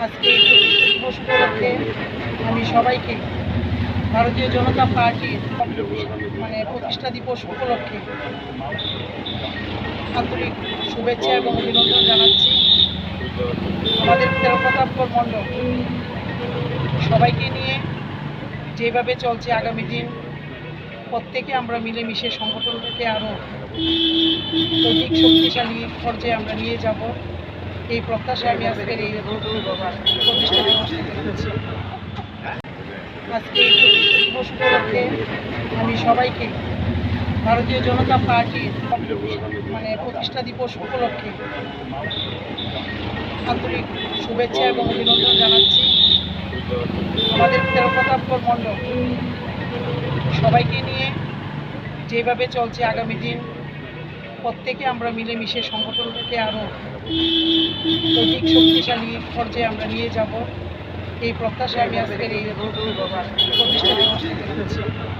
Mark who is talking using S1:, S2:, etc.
S1: আজকে দিবস উপলক্ষে আমি সবাইকে ভারতীয় জনতা পার্টির মানে প্রতিষ্ঠা দিবস উপলক্ষে আন্তরিক শুভেচ্ছা এবং অভিনন্দন জানাচ্ছি। আমাদের তেরো প্রতাপগড় মণ্ডল সবাইকে নিয়ে যেভাবে চলছে আগামী দিন, প্রত্যেকে আমরা মিলেমিশে সংগঠনটাকে আরও অধিক শক্তিশালী পর্যায়ে আমরা নিয়ে যাব। এই প্রত্যাশা আমি আজকের এই প্রতিষ্ঠা দিবস করছি আজকে এই প্রতিষ্ঠা দিবস উপলক্ষে আমি সবাইকে ভারতীয় জনতা পার্টির মানে প্রতিষ্ঠা দিবস উপলক্ষে আন্তরিক শুভেচ্ছা এবং অভিনন্দন জানাচ্ছি। আমাদের তেরো প্রতাপগড় মণ্ডল সবাইকে নিয়ে যেভাবে চলছে আগামী দিন, প্রত্যেকে আমরা মিলেমিশে সংগঠনটাকে আরও অধিক শক্তিশালী পর্যায়ে আমরা নিয়ে যাব। এই প্রত্যাশা আমি আজকের এই প্রতিষ্ঠা দিবস